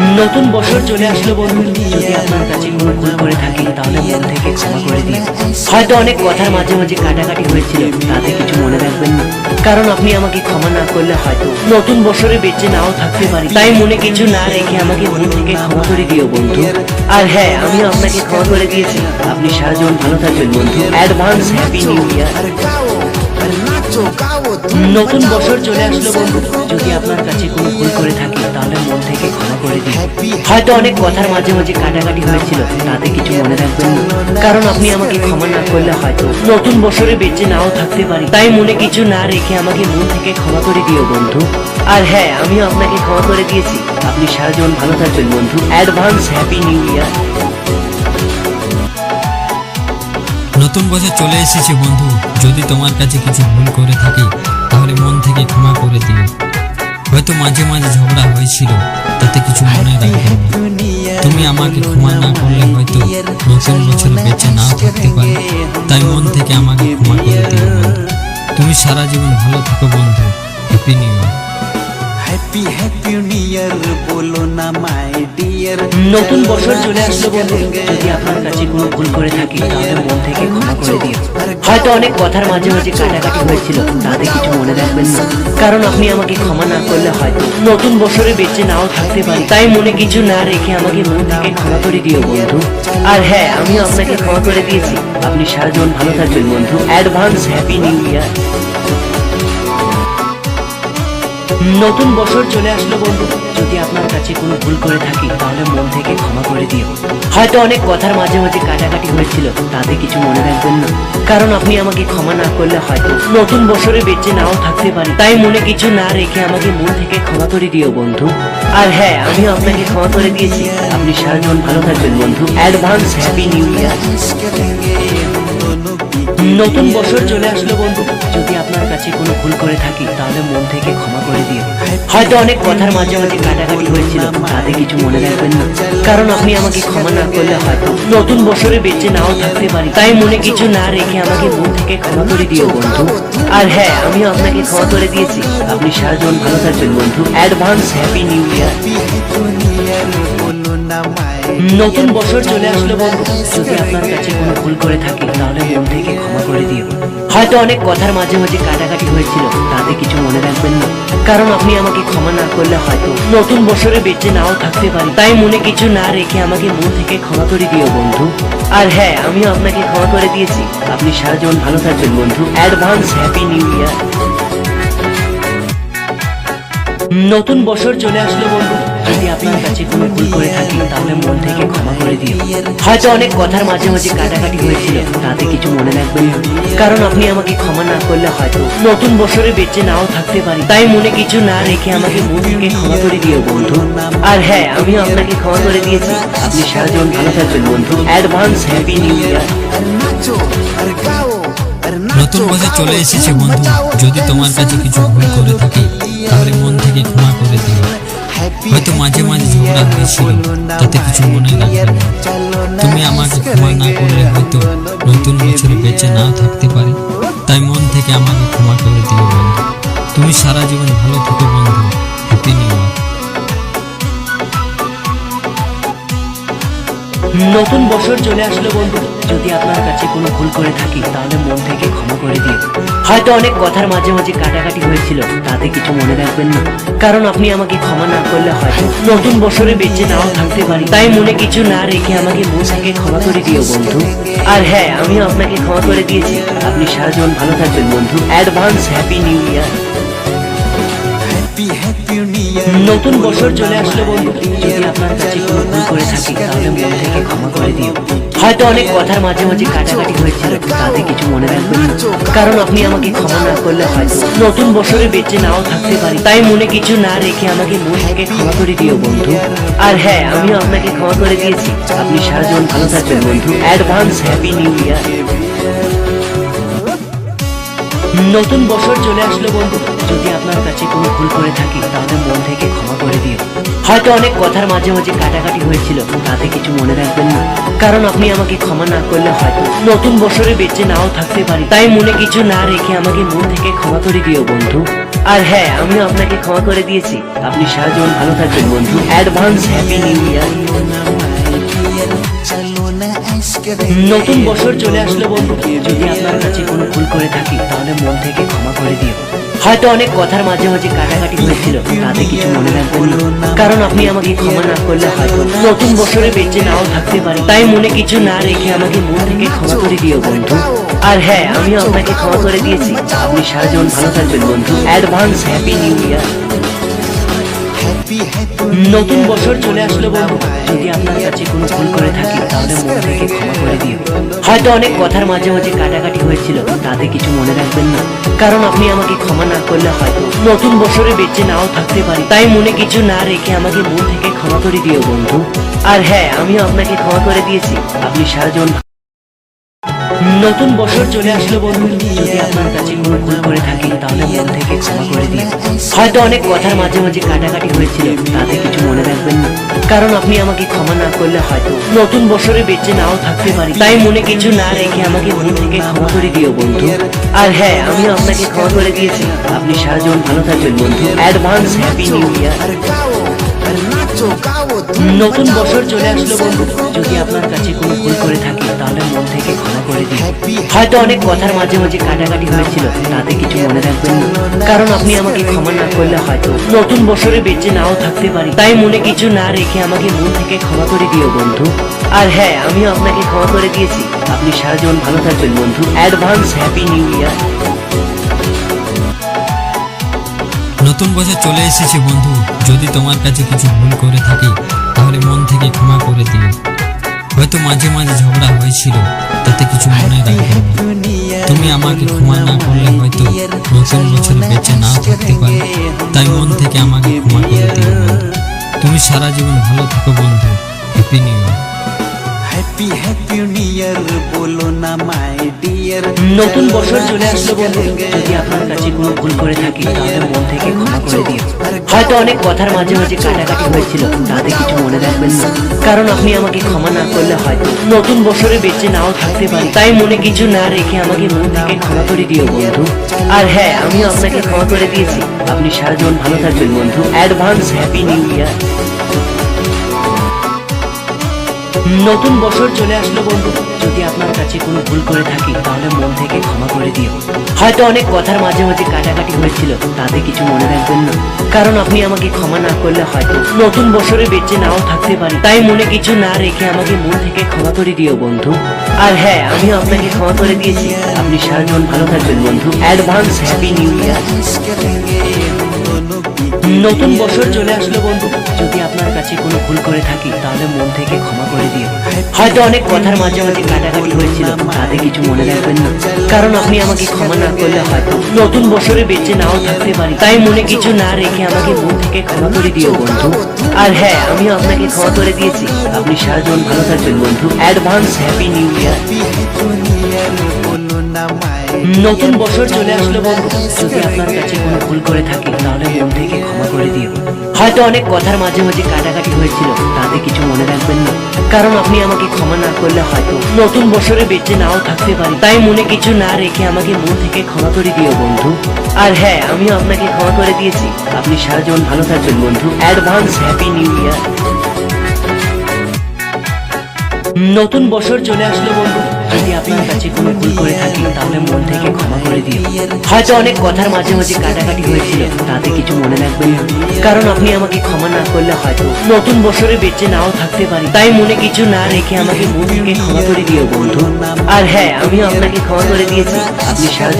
নতুন বছর চলে আসলো বন্ধু। যদি আপনার কাছে কোনো ভুল করে থাকি, তাহলে মন থেকে ক্ষমা করে দিন। হয়তো অনেক কথার মাঝে মাঝে কাটাকাটি হয়েছিল, তাতে কিছু মনে রাখবেন না। কারণ আপনি আমাকে ক্ষমা না করলে হয়তো নতুন বছরে বেঁচে নাও থাকতে পারি। তাই মনে কিছু না রেখে আমাকে মন থেকে ক্ষমা করে দিও বন্ধু। আর হ্যাঁ আমিও আপনাকে ক্ষমা করে দিয়েছি। আপনি সারা জীবন ভালো থাকবেন বন্ধু। Advance happy new year. নতুন বছর চলে আসলো বন্ধু। যদি আপনার কাছে কোনো ভুল করে থাকি, তাহলে মন থেকে ক্ষমা করে দিন। হয়তো অনেক কথার মাঝে মাঝে কাটাকাটি হয়েছিল, তাতে কিছু মনে রাখবেন না। কারণ আপনি আমাকে ক্ষমা না করলে হয়তো নতুন বছরে বেঁচে নাও থাকতে পারি। তাই মনে কিছু না রেখে আমাকে মন থেকে ক্ষমা করে দিও বন্ধু। আর হ্যাঁ আমিও আপনাকে ক্ষমা করে দিয়েছি। আপনি সারা জীবন ভালো থাকবেন বন্ধু। Advance happy new year. নতুন বছর চলে এসেছে বন্ধু। যদি তোমার কাছে কিছু ভুল করে থাকি তাহলে মন থেকে ক্ষমা করে দিও। হয়তো মাঝে মাঝে ঝগড়া হয়েছিল তাতে কিছু মনে রাখবেন না। তুমি আমাকে ক্ষমা না করলে হয়তো নতুন বছর বেঁচে নাও থাকতে পারি। তাই মন থেকে আমাকে ক্ষমা করে দিও তুমি সারা জীবন ভালো থাকো বন্ধু। Happy new year happy happy new year বলো না মাই ডিয়ার নতুন বছর চলে আসলো বন্ধু। যদি আপনার কাছে কোনো ভুল করে থাকি তাহলে মন থেকে ক্ষমা করে দিও। হয়তো অনেক কথার মাঝে মাঝে কাটাকাটি হয়েছিল তাতে কিছু মনে রাখবেন না। কারণ আপনি আমাকে ক্ষমা না করলে হয়তো নতুন বছরে বেঁচে নাও থাকতে পারি। তাই মনে কিছু না রেখে আমাকে মন থেকে ক্ষমা করে দিও বন্ধু। আর হ্যাঁ আমিও আপনাকে ক্ষমা করে দিয়েছি। আপনি সারা জীবন ভালো থাকবেন বন্ধু। Advance happy new year. নতুন বছর চলে আসলো বন্ধু। যদি আপনার কাছে কোনো ভুল করে থাকি, তাহলে মন থেকে ক্ষমা করে দিও। হয়তো অনেক কথার মাঝে মাঝে কাটাকাটি হয়েছিল, তাতে কিছু মনে রাখবেন না। কারণ আপনি আমাকে ক্ষমা না করলে হয়তো নতুন বছরে বেঁচে নাও থাকতে পারি। তাই মনে কিছু না রেখে আমাকে মন থেকে ক্ষমা করে দিও বন্ধু। আর হ্যাঁ আমিও আপনাকে ক্ষমা করে দিয়েছি। আপনি সারা জীবন ভালো থাকবেন বন্ধু। Advance happy new year. নতুন বছর চলে আসলো বন্ধু। যদি আপনার কাছে কোনো ভুল করে থাকি, তাহলে মন থেকে ক্ষমা করে দিও হয়তো অনেক কথার মাঝে মাঝে কাটাকাটি হয়েছিল, তাতে কিছু মনে রাখবেন না। কারণ আপনি আমাকে ক্ষমা না করলে হয়তো নতুন বছরে বেঁচে নাও থাকতে পারি। তাই মনে কিছু না রেখে আমাকে মন থেকে ক্ষমা করে দিও বন্ধু। আর হ্যাঁ আমিও আপনাকে ক্ষমা করে দিয়েছি। আপনি সারা জীবন ভালো থাকবেন বন্ধু। Advance happy new year. নতুন বছর চলে আসলো বন্ধু। যদি আপনার কাছে কোনো ভুল করে থাকি, তাহলে মন থেকে ক্ষমা করে দিও। হয়তো অনেক কথার মাঝে মাঝে কাটাকাটি হয়েছিল, তাতে কিছু মনে রাখবেন না। কারণ আপনি আমাকে ক্ষমা না করলে হয়তো নতুন বছরে বেঁচে নাও থাকতে পারি। তাই মনে কিছু না রেখে আমাকে মন থেকে ক্ষমা করে দিও বন্ধু। আর হ্যাঁ আমিও আপনাকে ক্ষমা করে দিয়েছি। আপনি সারা জীবন ভালো থাকবেন বন্ধু। Advance happy new year. নতুন বছর চলে আসলো বন্ধু। যদি আপনার কাছে কোনো ভুল করে থাকি, তাহলে মন থেকে ক্ষমা করে দিও। হয়তো অনেক কথার মাঝে মাঝে কাটাকাটি হয়েছিল, তাতে কিছু মনে রাখবেন কারণ আপনি আমাকে ক্ষমা না করলে হয়তো নতুন বছরে বেঁচে নাও থাকতে পারি। তাই মনে কিছু না রেখে আমাকে মন থেকে ক্ষমা করে দিও, বন্ধু। আর হ্যাঁ আমিও আপনাকে ক্ষমা করে দিয়েছি। আপনি সারা জীবন ভালো থাকবেন, বন্ধু। অ্যাডভান্স হ্যাপি নিউ ইয়ার নতুন বছর চলে এসেছে, বন্ধু। যদি তোমার কাছে কিছু ভুল করে থাকি, তাহলে মন থেকে ক্ষমা করে দিও। হয়তো মাঝে মাঝে ঝগড়া হয়েছিল, তাতে কিছু মনে রাখবে তুমি আমাকে ক্ষমা না করলে হয়তো নতুন বছরে বেঁচে নাও থাকতে পারি। তাই মন থেকে আমাকে ক্ষমা করে দিও বন্ধু তুমি সারা জীবন ভালো থেকো বন্ধু। হ্যাপি নিউ নতুন বছর চলে আসলো বন্ধু। যদি আপনার কাছে কোনো ভুল করে থাকি, তাহলে মন থেকে ক্ষমা করে দিও হয়তো অনেক কথার মাঝে মাঝে কাটাকাটি হয়েছিল, তাতে কিছু মনে রাখবেন না। কারণ আপনি আমাকে ক্ষমা না করলে হয়তো নতুন বছরে বেঁচে নাও থাকতে পারি। তাই মনে কিছু না রেখে আমাকে মন থেকে ক্ষমা করে দিও, বন্ধু। আর হ্যাঁ আমিও আপনাকে ক্ষমা করে দিয়েছি। আপনি সারা জীবন ভালো থাকবেন, বন্ধু। Advance happy new year. নতুন বছর চলে আসলো বন্ধু। যদি আপনার কাছে কোনো ভুল করে থাকি তাহলে মন থেকে ক্ষমা করে দিও। হয়তো অনেক কথার মাঝে মাঝে কাটাকাটি হয়েছিল তাতে কিছু মনে রাখবেন না। কারণ আপনি আমাকে ক্ষমা না করলে হয়তো নতুন বছরে বেঁচে নাও থাকতে পারি। তাই মনে কিছু না রেখে আমাকে মন থেকে ক্ষমা করে দিও বন্ধু। আর হ্যাঁ আমিও আপনাকে ক্ষমা করে দিয়েছি। আপনি সারা জীবন ভালো থাকবেন বন্ধু। অ্যাডভান্স হ্যাপি নিউ ইয়ার নতুন বছর চলে আসলো বন্ধু। যদি আপনার কাছে কোনো ভুল করে থাকি, তাহলে মন থেকে ক্ষমা করে দিও। হয়তো অনেক কথার মাঝে মাঝে কাটাকাটি হয়েছিল, তাতে কিছু মনে রাখবেন না। কারণ আপনি আমাকে ক্ষমা না করলে হয়তো নতুন বছরে বেঁচে নাও থাকতে পারি। তাই মনে কিছু না রেখে আমাকে মন থেকে ক্ষমা করে দিও বন্ধু। আর হ্যাঁ আমিও আপনাকে ক্ষমা করে দিয়েছি। আপনি সারা জীবন ভালো থাকবেন বন্ধু। Advance happy new year. নতুন বছর চলে আসলো বন্ধু। যদি আপনার কাছে কোনো ভুল করে থাকি, তাহলে মন থেকে ক্ষমা করে দিও। হয়তো অনেক কথার মাঝে মাঝে কাটাকাটি হয়েছিল, তাতে কিছু মনে রাখবেন কারণ আপনি আমাকে ক্ষমা না করলে হয়তো নতুন বছরে বেঁচে নাও থাকতে পারি। তাই মনে কিছু না রেখে আমাকে মন থেকে ক্ষমা করে দিও বন্ধু। আর হ্যাঁ আমিও আপনাকে ক্ষমা করে দিয়েছি। আপনি সারা জীবন ভালো থাকবেন বন্ধু। Advance happy new year. নতুন বছর চলে আসলো বন্ধু। যদি আপনার কাছে কোনো ভুল করে থাকি, তাহলে মন থেকে ক্ষমা করে দিও। হয়তো অনেক কথার মাঝে মাঝে কাটাকাটি হয়েছিল, তাতে কিছু মনে রাখবেন না। কারণ আপনি আমাকে ক্ষমা না করলে হয়তো নতুন বছরে বেঁচে নাও থাকতে পারি। তাই মনে কিছু না রেখে আমাকে মন থেকে ক্ষমা করে দিও বন্ধু। আর হ্যাঁ আমিও আপনাকে ক্ষমা করে দিয়েছি। আপনি সারা জীবন নতুন বছর চলে আসলো বন্ধু। যদি আপনার কাছে কোনো ভুল করে থাকি, তাহলে মন থেকে ক্ষমা করে দিও হয়তো অনেক কথার মাঝে মাঝে কাটাকাটি হয়েছিল, তাতে কিছু মনে রাখবেন না। কারণ আপনি আমাকে ক্ষমা না করলে হয়তো নতুন বছরে বেঁচে নাও থাকতে পারি। তাই মনে কিছু না রেখে আমাকে মন থেকে ক্ষমা করে দিও বন্ধু। আর হ্যাঁ আমিও আপনাকে ক্ষমা করে দিয়েছি। আপনি সারা জীবন ভালো থাকবেন বন্ধু। Advance happy new year. নতুন বছর চলে আসলো বন্ধু। যদি আপনার কাছে কোনো ভুল করে থাকি, তাহলে মন থেকে ক্ষমা করে দিন। হয়তো অনেক কথার মাঝে মাঝে কাটাকাটি হয়েছিল, তাতে কিছু মনে রাখবেন না। কারণ আপনি আমাকে ক্ষমা না করলে হয়তো নতুন বছরে বেঁচে নাও থাকতে পারি। তাই মনে কিছু না রেখে আমাকে মন থেকে ক্ষমা করে দিও বন্ধু। আর হ্যাঁ আমিও আপনাকে ক্ষমা করে দিয়েছি। আপনি সারা জীবন ভালো থাকবেন বন্ধু। Advance happy new year. নতুন বছর চলে এসেছে বন্ধু। যদি তোমার কাছে কিছু ভুল করে থাকি তাহলে মন থেকে ক্ষমা করে দিও। হয়তো মাঝে মাঝে ঝগড়া হয়েছিল তাতে কিছু মনে রাখবে তুমি আমাকে ক্ষমা না করলে হয়তো নতুন বছর বেঁচে নাও থাকতে পারি। তাই মন থেকে আমাকে ক্ষমা করে দিও বন্ধু। তুমি সারা জীবন ভালো থাকো বন্ধু। Happy new year happy happy new year বলো না মাই নতুন বছর চলে আসলো বন্ধু। যদি আপনার কাছে কোনো ভুল করে থাকি তাহলে মন থেকে ক্ষমা করে দিও। হয়তো অনেক কথার মাঝে মাঝে কাটাকাটি হয়েছিল তাতে কিছু মনে রাখবেন না। কারণ আপনি আমাকে ক্ষমা না করলে হয়তো নতুন বছরে বেঁচে নাও থাকতে পারি। তাই মনে কিছু না রেখে আমাকে মন থেকে ক্ষমা করে দিও বন্ধু। আর হ্যাঁ আমিও আপনাকে ক্ষমা করে দিয়েছি। আপনি সারা জীবন ভালো থাকবেন বন্ধু। Advance happy new year. নতুন বছর চলে আসলো বন্ধু। যদি আপনার কাছে কোনো ভুল করে থাকি তাহলে মন থেকে ক্ষমা করে দিও। হয়তো অনেক কথার মাঝে মাঝে কাটাকাটি হয়েছিল তাতে কিছু মনে রাখবেন না। কারণ আপনি আমাকে ক্ষমা না করলে হয়তো নতুন বছরে বেঁচে নাও থাকতে পারি। তাই মনে কিছু না রেখে আমাকে মন থেকে ক্ষমা করে দিও বন্ধু। আর হ্যাঁ আমিও আপনাকে ক্ষমা করে দিয়েছি। আপনি সারা জীবন ভালো থাকবেন বন্ধু। অ্যাডভান্স হ্যাপি নিউ ইয়ার নতুন বছর চলে আসলো বন্ধু। যদি কাছে কোনো ভুল করে থাকি, তাহলে মন থেকে ক্ষমা করে দিও। হয়তো অনেক কথার মাঝে মাঝে কাটাকাটি হয়েছিল, তাতে কিছু মনে রাখবেন না। কারণ আপনি আমাকে ক্ষমা না করলে হয়তো নতুন বছরে বেঁচে নাও থাকতে পারি। তাই মনে কিছু না রেখে আমাকে মন থেকে ক্ষমা করে দিও, বন্ধু। আর হ্যাঁ আমিও আপনাকে ক্ষমা করে দিয়েছি। আপনি সারা জীবন ভালো থাকবেন, বন্ধু। Advance happy new year. নতুন বছর চলে আসলো বন্ধু। যদি আপনার কাছে কোনো ভুল করে থাকি, তাহলে মন থেকে ক্ষমা করে দিও। হয়তো অনেক কথার মাঝে মাঝে কাটাকাটি হয়েছিল, তাতে কিছু মনে রাখবেন না। কারণ আপনি আমাকে ক্ষমা না করলে হয়তো নতুন বছরে বেঁচে নাও থাকতে পারি। তাই মনে কিছু না রেখে আমাকে মন থেকে ক্ষমা করে দিও বন্ধু। আর হ্যাঁ আমিও আপনাকে ক্ষমা করে দিয়েছি। আপনি সারা জীবন ভালো থাকবেন বন্ধু। Advance happy new year. নতুন বছর চলে আসলো বন্ধু। আপনার কাছে কোনো ভুল করে থাকি তাহলে মন থেকে ক্ষমা করে দিও। হয়তো অনেক কথার মাঝে মাঝে কাটাকাটি হয়েছিল, তাতে কিছু মনে রাখবেন না। কারণ আপনি আমাকে ক্ষমা না করলে হয়তো নতুন বছরে বেঁচে নাও থাকতে পারি। তাই মনে কিছু না রেখে আমাকে মন থেকে ক্ষমা করে দিও, বন্ধু। আর হ্যাঁ আমিও আপনাকে ক্ষমা করে দিয়েছি। আপনি সারা